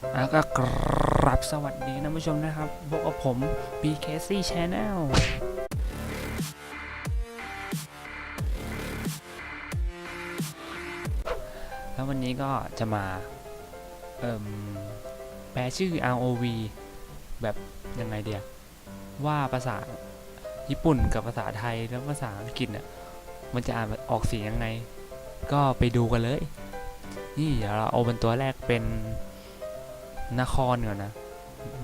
แล้วก็กรับสวัสดีท่านผู้ชมนะครับพบกับผม BKC Channel แล้ววันนี้ก็จะมาเอ่มแปลชื่อ ROV แบบยังไงเดียว่าภาษาญี่ปุ่นกับภาษาไทยแล้วภาษาอังกฤษเนี่ยมันจะอ่านออกเสียงยังไง ก็ไปดูกันเลย นี่เดี๋ยวเราเอาเป็นตัวแรกเป็น นครก่อนนะ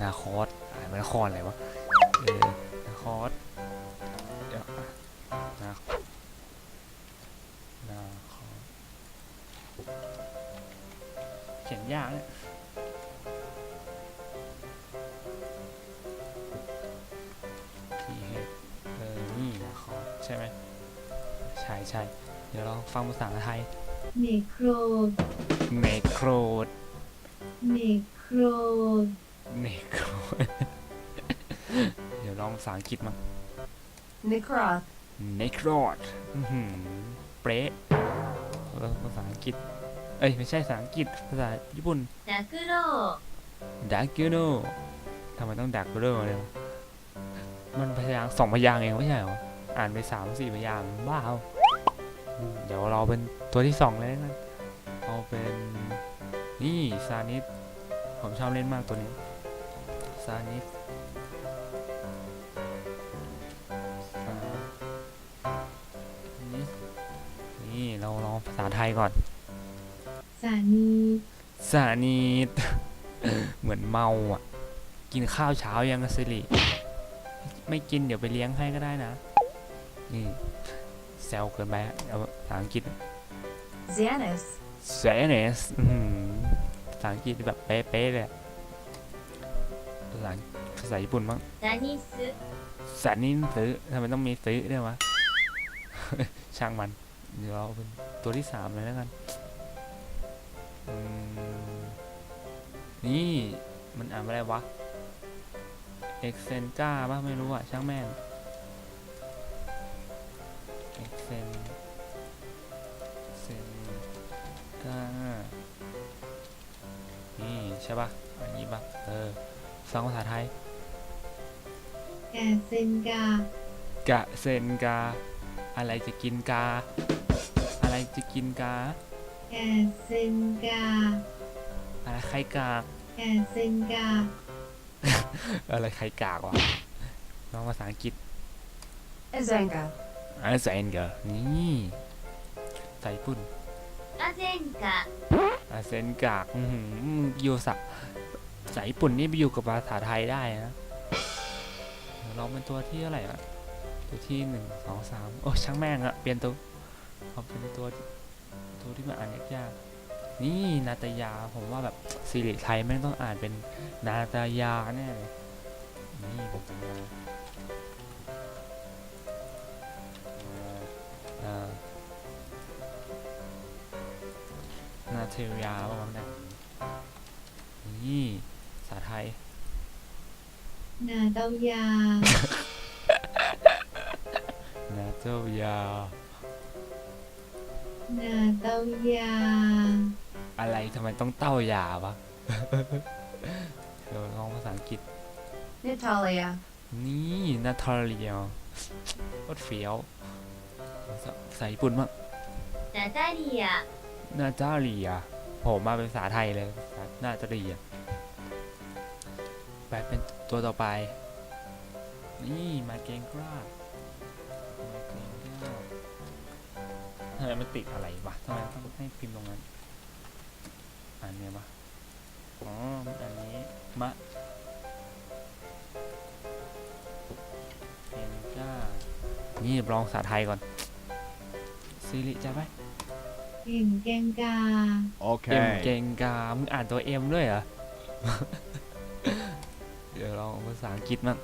นาคอสอ่านเป็นนครอะไรวะ เออ นาคอสเดี๋ยวอะนานาคอสเขียนยากเนี่ยทีเฮดเออนี่นาคอสใช่ไหมใช่ใช่เดี๋ยวเราฟังภาษาไทยเนโครเนโครด เนโครเนโครดเดี๋ยวลองภาษาอังกฤษมั้ง Necroth เนโครดอื้อหือเป๊ะแล้วภาษาอังกฤษ เอ้ย ไม่ใช่ภาษาอังกฤษ ภาษาญี่ปุ่นนักโรดักยูโนทำไมต้องดักยูโนเลยวะมันพยางค์สองพยางค์เองไม่ใช่เหรอ อ่านไปสามสี่พยางค์บ้าเอาอืมเดี๋ยวเราเป็นตัวที่สองเลยแล้วกันเอาเป็น นี่ซานิสผมชอบเล่นมากตัวนี้ซานิสซานิสนี่เราลองภาษาไทยก่อนสานีสานีดเหมือนเมาอะ กินข้าวเช้ายังอะสิริไม่กินเดี๋ยวไปเลี้ยงให้ก็ได้นะ นี่แซวเกินไปอะเอาภาษาอังกฤษ Xanus แซนสภาอังกฤษแบบเป๊ะๆเลยภาษาภาษาญี่ปุ่นบ้างสันนินซื้อทำไมต้องมีซื้อด้วยวะ ช่างมัน เดี๋ยวเราเป็นตัวที่สามเลยแล้วกันนี่มันอ่านว่าอะไรวะ เอ็กเซนจ้าป่ะไม่รู้อะ ช่างแม่ ใช่ป่ะอันนี้ป่ะเออฟังภาษาไทย แกเซนกากะเซนกา อะไรจะกินกา อะไรจะกินกา แกเซนกาอะไรใครกาก แกเซนกาอะไรใครกากวะน้องภาษาอังกฤษเอเซนกาอะไรเซนกานี่ใส่ปุ่น อาเซนกาอาเซนกากอื้อหืออยู่สักสายญี่ปุ่นนี่ไปอยู่กับภาษาไทยได้นะเราเป็นตัวที่เท่าไหร่อะตัวที่หนึ่งสองสามโอ้ช่างแม่งอะเปลี่ยนตัวเอาเป็นตัวตัวที่มันอ่านยากๆนี่นาตยาผมว่าแบบสิริไทยแม่งต้องอ่านเป็นนาตยาแน่เลยนี่นาตยาอ่า เทลยาประมาณนั้นนี่ภาษาไทย นาเตายานาเจ้ายา นาเตายา อะไรทำไมต้องเต้ายาวะเดี๋ยวลองภาษาอังกฤษเนทาเลีย นี่นาทาเลียโคตรเฟี้ยวภาษาภาษาญี่ปุ่นมั้งนาตาเลีย นาตาเลียผมมาเป็นภาษาไทยเลยนาตาเลียไปเป็นตัวต่อไป นี่มาเกงกล้ามาเกงกล้าทำไมมันติดอะไรวะทำไมต้องให้พิมพ์ตรงนั้นอ่านไงวะอ๋ออันนี้มะเกงกล้านี่ลองภาษาไทยก่อนซิริจะไหม เก่งแกงกา เอ็มเก Okay. งกา มึงอ่านตัวเอ็มด้วยเหรอ เดี๋ยวลองภาษาอังกฤษมั่ง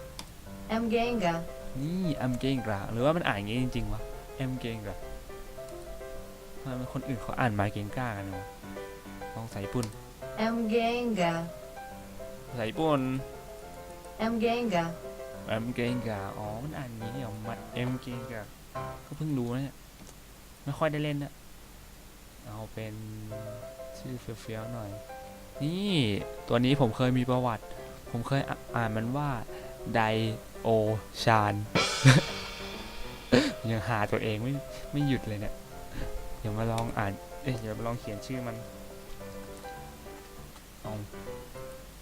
เอ็มเกงกานี่เอ็มเกงกาหรือว่ามันอ่านอย่างงี้จริงๆวะเอ็มเกงกาทำไมคนอื่นเขาอ่านมาเกงกากันวะลองใส่ญี่ปุ่นเอ็มเกงกาภาษาญี่ปุ่นเอ็มเกงกาเอ็มเกงกาอ๋อ มันอ่านอย่างนี้เหรอมาเอ็มเกงกาก็เพิ่งรู้นะเนี่ย ไม่ค่อยได้เล่นนะ เอาเป็นชื่อเฟี้ยวๆหน่อย นี่ตัวนี้ผมเคยมีประวัติ ผมเคยอ่านมันว่าไดโอชานยังหาตัวเองไม่ไม่หยุดเลยเนี่ยเดี๋ยวมาลองอ่านเอ้ยเดี๋ยวมาลองเขียนชื่อมันเอา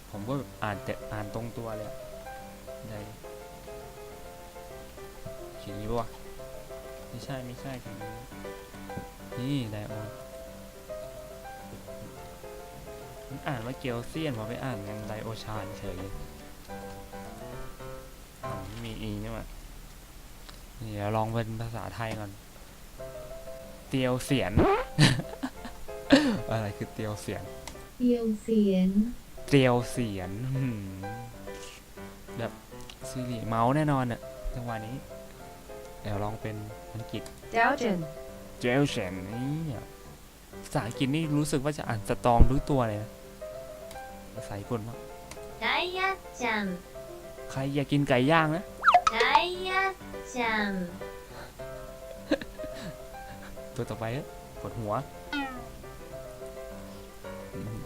ผมก็อ่านแต่อ่านตรงตัวเลยไดเขียนย่างนี้ปะวะไม่ใช่ไม่ใช่เขียนนี้นี่ไดโอ มันอ่านว่าเกียวเซียนพอไปอ่านยังไดโอชานเฉยเลยอ๋อไม่มีอีนี่หว่านี่เดี๋ยวลองเป็นภาษาไทยก่อน เตียวเสียน อะไรคือเตียวเสียน เตียวเสียน เตียวเสียนหืมแบบซีรีส์เมาส์แน่นอนอะจังหวะนี้ เดี๋ยวลองเป็นอังกฤษ Doujin เจลเชนนี่ภาษาอังกฤษนี่รู้สึกว่าจะอ่านสตรองทุกตัวเลยนะ ภาษาญี่ปุ่นมั้งไก่ย่างจังใครอยากกินไก่ย่างนะไก่ย่างจังตัวต่อไปปวดหัว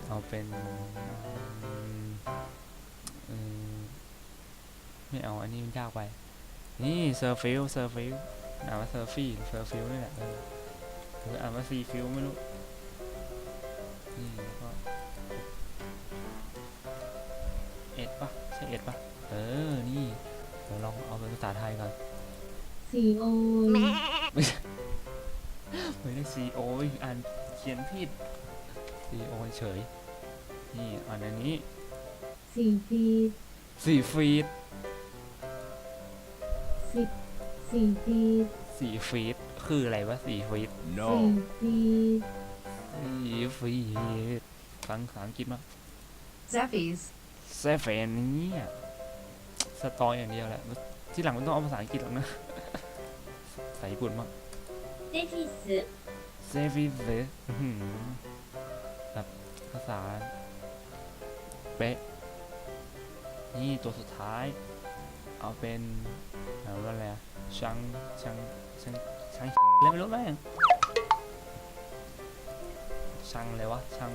เอาเป็นไม่เอาอันนี้มันยากไป นี่เซอร์ฟิลเซอร์ฟิลอานว่าเซอร์ฟี่เซอร์ฟิลนี่แหละหรืออ่านว่าซีฟิลไม่รู้นี่ ใช่เอ็ดปะเออ นี่เดี๋ยวลองเอาเป็นภาษาไทยก่อนสีโอนไม่ได้ซีโออ่านเขียนผิดซีโอเฉย นี่อ่านอันนี้สีฟีดสีฟีดสีสีฟีดสีฟีดคืออะไรวะสีฟีดสีฟีดสีฟีดฟังภาษาอังกฤษมั้ง Zephyrs เซฟเอนนี่สตองอย่างเดียวแหละ ที่หลังมันต้องเอาภาษาอังกฤษหรอกนะภาษาญี่ปุ่นมั้เซฟิสเซฟิสแบบภาษาเป๊ะนี่ตัวสุดท้าย เอาเป็นอะไรอะช่างช่างช่างช่างอะไรไม่รู้แม่งช่างเลยวะช่าง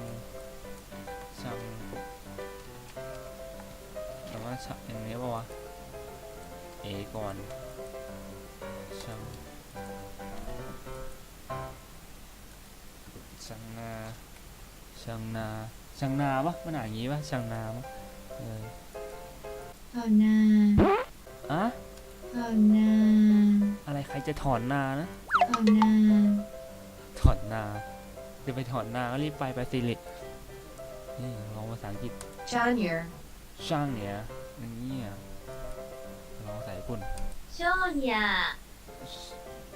ช่าง แต่ว่าชังอย่างนี้ป่าวะเอก่อนชังช่างนาช่างนาช่างนาปะมันอ่านอย่างงี้ปะช่างนาปะเออถอนนาอะถอนนาอะไรใครจะถอนนานะถอนนาถอนนาจะไปถอนนาก็รีบไปไปสิรินี่ลองภาษาอังกฤษ Janier ช่างเนี่ยอย่างเงี้ย นี่ร้องใส่ปุ่นช่อนยา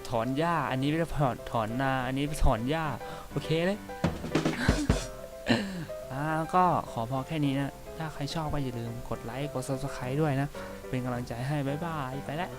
ถอนหญ้า อันนี้ไปถอนถอนนา อันนี้ไปถอนหญ้า โอเคเลย อ่า ก็ขอพอแค่นี้นะ ถ้าใครชอบก็อย่าลืมกดไลค์ กด subscribe ด้วยนะ เป็นกำลังใจให้ บ๊ายบาย ไปแล้ว